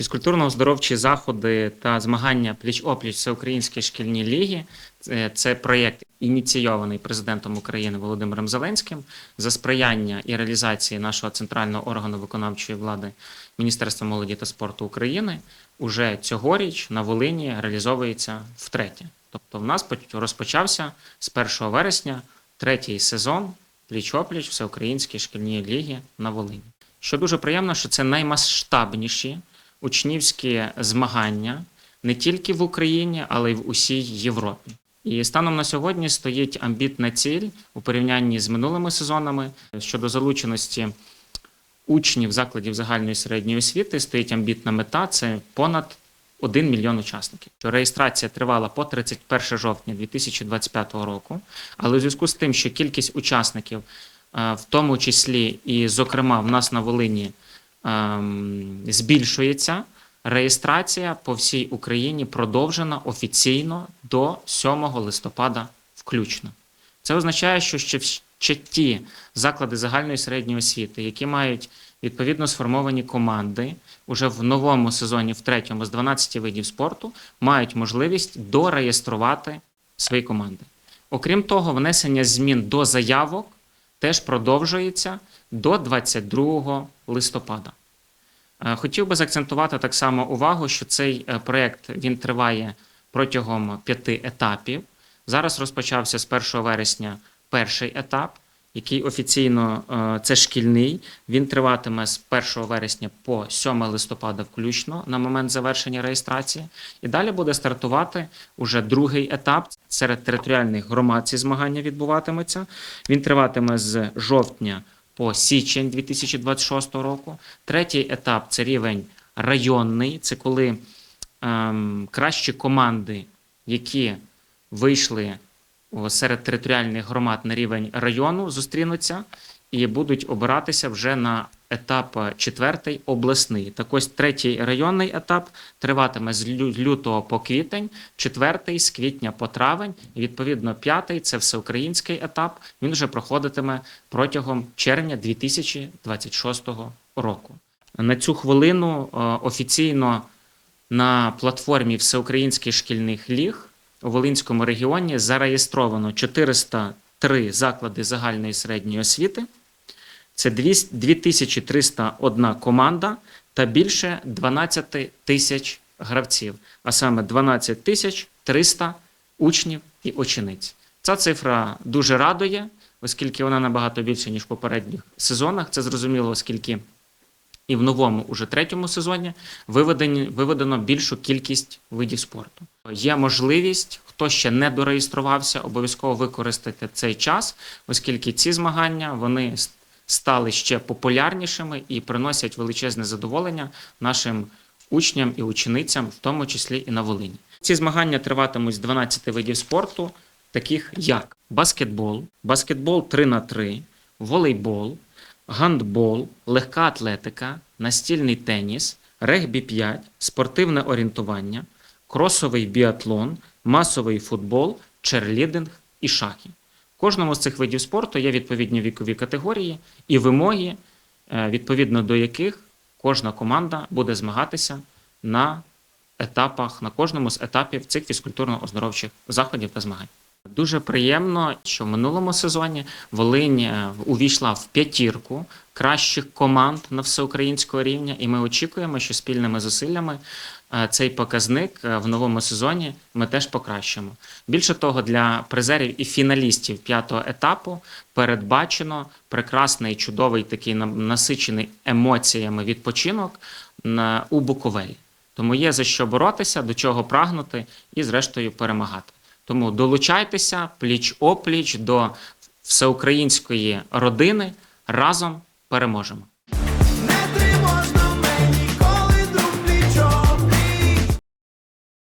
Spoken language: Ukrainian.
Фізкультурно-оздоровчі заходи та змагання пліч-опліч всеукраїнській шкільній ліги Це- це проєкт ініційований президентом України Володимиром Зеленським за сприяння і реалізації нашого центрального органу виконавчої влади Міністерства молоді та спорту України. Уже цьогоріч на Волині реалізовується втретє. Тобто, в нас розпочався з 1 вересня третій сезон пліч-опліч всеукраїнській шкільній ліги на Волині. Що дуже приємно, що це наймасштабніші учнівські змагання не тільки в Україні, але й в усій Європі. І станом на сьогодні стоїть амбітна ціль у порівнянні з минулими сезонами щодо залученості учнів закладів загальної середньої освіти. Стоїть амбітна мета це понад 1 мільйон учасників. Реєстрація тривала по 31 жовтня 2025 року, але у зв'язку з тим, що кількість учасників, е, в тому числі і, зокрема, в нас на Волині ем, збільшується. Реєстрація по всій Україні продовжена офіційно до 7 листопада включно. Це означає, що ще, ще ті заклади загальної середньої освіти, які мають відповідно сформовані команди, уже в новому сезоні, в третьому, з 12 видів спорту, мають можливість дореєструвати свої команди. Окрім того, внесення змін до заявок теж продовжується до 22 листопада. Е, Хотів би заакцентувати так само увагу, що цей е, проєкт він триває протягом п'яти етапів. Зараз розпочався з 1 вересня перший етап, який офіційно е, це шкільний. Він триватиме з 1 вересня по 7 листопада включно на момент завершення реєстрації. І далі буде стартувати уже другий етап. Серед територіальних громад ці змагання відбуватимуться. Він триватиме з жовтня по січень 2026 року. Третій етап це рівень районний. Це коли ем, кращі команди, які вийшли серед територіальних громад на рівень району, зустрінуться і будуть обиратися вже на етап е, четвертий обласний. Так ось третій районний етап триватиме з лю- лютого по квітень, четвертий з квітня по травень, і відповідно п'ятий це всеукраїнський етап. Він вже проходитиме протягом червня 2026 року. На цю хвилину е, офіційно на платформі Всеукраїнських шкільних ліг у Волинському регіоні зареєстровано 403 заклади загальної середньої освіти. Це 2301 команда та більше 12 тисяч гравців, а саме 12 тисяч 300 учнів і учениць. Ця цифра дуже радує, оскільки вона набагато більше, ніж в попередніх сезонах. Це зрозуміло, оскільки і в новому, уже третьому сезоні, виведено більшу кількість видів спорту. Є можливість, хто ще не дореєструвався, обов'язково використати цей час, оскільки ці змагання вони стали ще популярнішими і приносять величезне задоволення нашим учням і ученицям, в тому числі і на Волині. Ці змагання триватимуть з 12 видів спорту, таких як баскетбол, баскетбол 3 на 3 волейбол, гандбол, легка атлетика, настільний теніс, регбі 5, спортивне орієнтування, кросовий біатлон, масовий футбол, черлідинг і шахи. Кожному з цих видів спорту є відповідні вікові категорії і вимоги, е, відповідно до яких кожна команда буде змагатися на етапах, на кожному з етапів цих фізкультурно-оздоровчих заходів та змагань. Дуже приємно, що в минулому сезоні Волинь е, увійшла в п'ятірку кращих команд на всеукраїнського рівня, і ми очікуємо, що спільними зусиллями е, цей показник е, в новому сезоні ми теж покращимо. Більше того, для призерів і фіналістів п'ятого етапу передбачено прекрасний, чудовий такий насичений емоціями відпочинок у Буковелі. Тому є за що боротися, до чого прагнути і, зрештою, перемагати. Тому долучайтеся пліч-опліч до всеукраїнської родини. Разом переможемо.